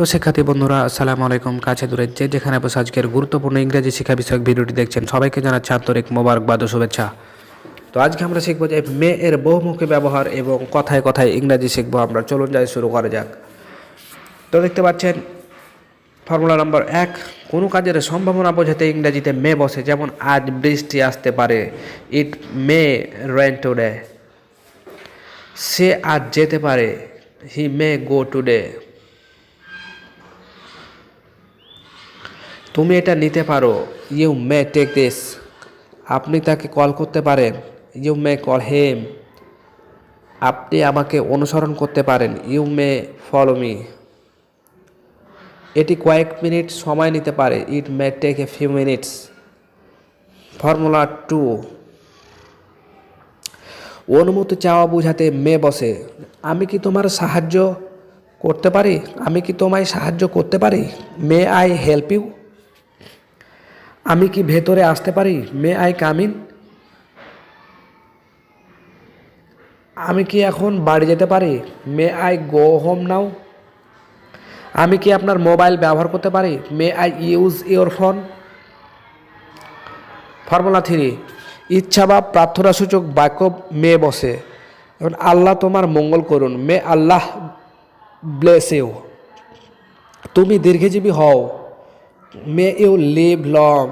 তো শিক্ষার্থী বন্ধুরা, আসসালামু আলাইকুম, কাছে দূরে যে যেখানে বসে আজকের গুরুত্বপূর্ণ ইংরেজি শিক্ষা বিষয়ক ভিডিওটি দেখছেন, সবাইকে জানাচ্ছি আন্তরিক মোবারকবাদ ও শুভেচ্ছা। তো আজকে আমরা শিখব যে মে এর বহুমুখী ব্যবহার এবং কথায় কথায় ইংরেজি শিখব আমরা। চলুন যাই, শুরু করা যাক। তো দেখতে পাচ্ছেন, ফর্মুলা নম্বর এক, কোনো কাজের সম্ভাবনা বোঝাতে ইংরেজিতে মে বসে, যেমন আজ বৃষ্টি আসতে পারে, ইট মে রেন টুডে। সে আজ যেতে পারে, হি মে গো টুডে। তুমি এটা নিতে পারো। ইউ মে টেক দিস আপনি তাকে কল করতে পারেন। ইউ মে কল হেম আপনি আমাকে অনুসরণ করতে পারেন। ইউ মে ফলো মি এটি কয়েক মিনিট সময় নিতে পারে। It may take a few minutes formula two অনুমতি চাওয়া বোঝাতে মে বসে। আমি কি তোমার সাহায্য করতে পারি? আমি কি তোমায় সাহায্য করতে পারি? মে আই হেল্প ইউ আমি কি ভেতরে আসতে পারি? মে আই কামিন আমি কি এখন বাড়ি যেতে পারি? May I go home now আমি কি আপনার মোবাইল ব্যবহার করতে পারি? May I use your phone formula three, ইচ্ছা বা প্রার্থনা সূচক বাক্য মে বসে। এবং আল্লাহ তোমার মঙ্গল করুন। মে আল্লাহ ব্লেস ইউ তুমি দীর্ঘজীবী হও। মে ইউ লিভ লং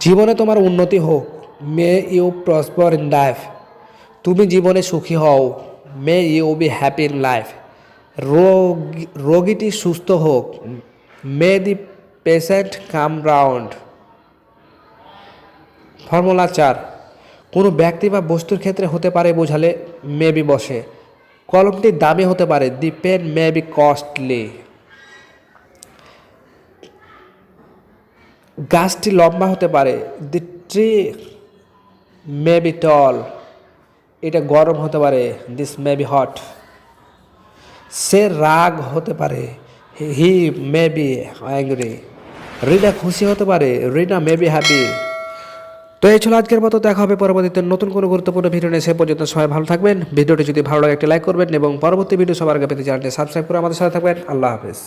জীবনে তোমার উন্নতি হোক। May you prosper in life তুমি জীবনে সুখী হও। May you be happy in life রোগ রোগীটি সুস্থ হোক। May the patient come round formula চার। কোনো ব্যক্তি বা বস্তুর ক্ষেত্রে হতে পারে বোঝালে মে বি বসে। কলমটি দামি হতে পারে। The pen may be costly গাছটি লম্বা হতে পারে। দি ট্রি মে বি টল এটা গরম হতে পারে। দিস মে বি হট সে রাগ হতে পারে। He may be angry Rina খুশি হতে পারে। রিনা মে বি হ্যাপি তো এই ছিল আজকের মতো। দেখা হবে পরবর্তীতে নতুন কোনো গুরুত্বপূর্ণ ভিডিও নিয়ে। সে পর্যন্ত সবাই ভালো থাকবেন। ভিডিওটি যদি ভালো লাগে, একটি লাইক করবেন এবং পরবর্তী ভিডিও সবার আগে পেতে চ্যানেলটি সাবস্ক্রাইব করে আমাদের সাথে থাকবেন। আল্লাহ হাফেজ।